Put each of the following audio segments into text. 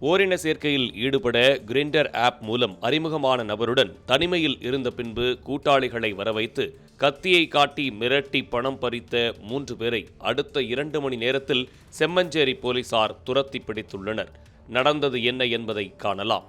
ஓரின சேர்க்கையில் ஈடுபட கிரிண்டர் ஆப் மூலம் அறிமுகமான நபருடன் தனிமையில் இருந்த பின்பு கூட்டாளிகளை வரவைத்து கத்தியை காட்டி மிரட்டி பணம் பறித்த மூன்று பேரை அடுத்த இரண்டு மணி நேரத்தில் செம்மஞ்சேரி போலீசார் துரத்தி பிடித்துள்ளனர். நடந்தது என்ன என்பதை காணலாம்.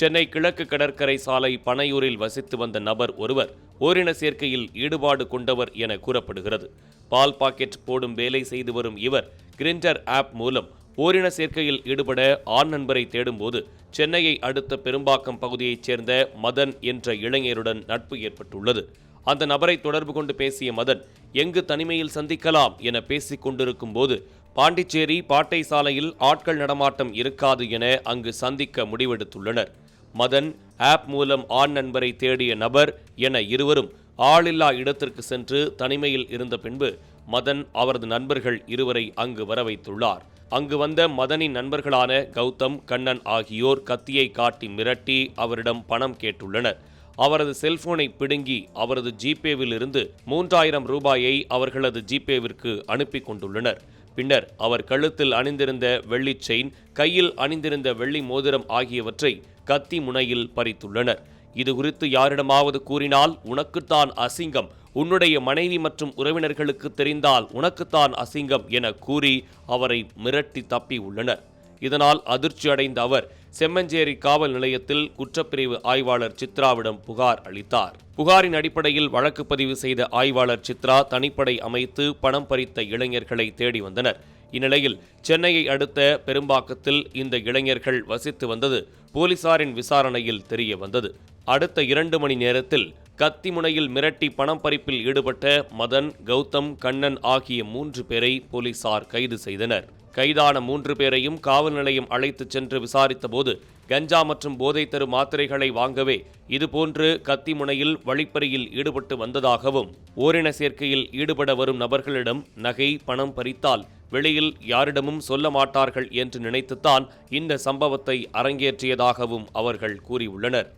சென்னை கிழக்கு கடற்கரை சாலை பனையூரில் வசித்து வந்த நபர் ஒருவர் ஓரின சேர்க்கையில் ஈடுபாடு கொண்டவர் என கூறப்படுகிறது. பால் பாக்கெட் போடும் வேலை செய்து வரும் இவர் கிரிண்டர் ஆப் மூலம் ஓரின சேர்க்கையில் ஈடுபட ஆண் நண்பரை தேடும்போது சென்னையை அடுத்த பெரும்பாக்கம் பகுதியைச் சேர்ந்த மதன் என்ற இளைஞருடன் நட்பு ஏற்பட்டுள்ளது. அந்த நபரை தொடர்பு கொண்டு பேசிய மதன் எங்கு தனிமையில் சந்திக்கலாம் என பேசிக் கொண்டிருக்கும் போது பாண்டிச்சேரி பாட்டை சாலையில் ஆட்கள் நடமாட்டம் இருக்காது என அங்கு சந்திக்க முடிவெடுத்துள்ளனர். மதன் ஆப் மூலம் ஆண் நண்பரை தேடிய நபர் என இருவரும் ஆளில்லா இடத்திற்கு சென்று தனிமையில் இருந்த பின்பு மதன் அவரது நண்பர்கள் இருவரை அங்கு வர வைத்துள்ளார் அங்கு வந்த மதனின் நண்பர்களான கௌதம் கண்ணன் ஆகியோர் கத்தியை காட்டி மிரட்டி அவரிடம் பணம் கேட்டுள்ளனர். அவரது செல்போனை பிடுங்கி அவரது ஜிபேவில் இருந்து மூன்றாயிரம் ரூபாயை அவர்களது ஜிபேவிற்கு அனுப்பி கொண்டுள்ளனர். பின்னர் அவர் கழுத்தில் அணிந்திருந்த வெள்ளி செயின் கையில் அணிந்திருந்த வெள்ளி மோதிரம் ஆகியவற்றை கத்தி முனையில் பறித்துள்ளனர். இது குறித்து யாரிடமாவது கூறினால் உனக்குத்தான் அசிங்கம். உன்னுடைய மனைவி மற்றும் உறவினர்களுக்கு தெரிந்தால் உனக்குத்தான் அசிங்கம் என கூறி அவரை மிரட்டி தப்பி உள்ளனர் இதனால் அதிர்ச்சி அடைந்த அவர் செம்மஞ்சேரி காவல் நிலையத்தில் குற்றப்பிரிவு ஆய்வாளர் சித்ராவிடம் புகார் அளித்தார். புகாரின் அடிப்படையில் வழக்கு பதிவு செய்த ஆய்வாளர் சித்ரா தனிப்படை அமைத்து பணம் பறித்த இளைஞர்களை தேடி வந்தனர். இந்நிலையில் சென்னையை அடுத்த பெரும்பாக்கத்தில் இந்த இளைஞர்கள் வசித்து வந்தது போலீசாரின் விசாரணையில் தெரிய வந்தது. அடுத்த இரண்டு மணி நேரத்தில் கத்தி முனையில் மிரட்டி பணம் பறிப்பில் ஈடுபட்ட மதன் கௌதம் கண்ணன் ஆகிய மூன்று பேரை போலீசார் கைது செய்தனர். கைதான மூன்று பேரையும் காவல் நிலையம் அழைத்துச் சென்று விசாரித்தபோது கஞ்சா மற்றும் போதை தரு மாத்திரைகளை வாங்கவே இதுபோன்று கத்தி முனையில் வழிப்பறியில் ஈடுபட்டு வந்ததாகவும் ஓரின சேர்க்கையில் ஈடுபட வரும் நபர்களிடம் நகை பணம் பறித்தால் வெளியில் யாரிடமும் சொல்ல மாட்டார்கள் என்று நினைத்துத்தான் இந்த சம்பவத்தை அரங்கேற்றியதாகவும் அவர்கள் கூறியுள்ளனர்.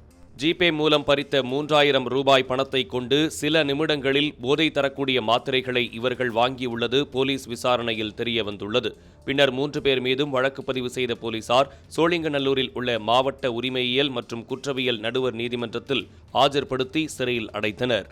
ஜிபே மூலம் பறித்த மூன்றாயிரம் ரூபாய் பணத்தை கொண்டு சில நிமிடங்களில் போதை தரக்கூடிய மாத்திரைகளை இவர்கள் வாங்கியுள்ளது போலீஸ் விசாரணையில் தெரியவந்துள்ளது. பின்னர் மூன்று பேர் மீதும் வழக்கு பதிவு செய்த போலீசார் சோழிங்கநல்லூரில் உள்ள மாவட்ட உரிமையியல் மற்றும் குற்றவியல் நடுவர் நீதிமன்றத்தில் ஆஜர்படுத்தி சிறையில் அடைத்தனர்.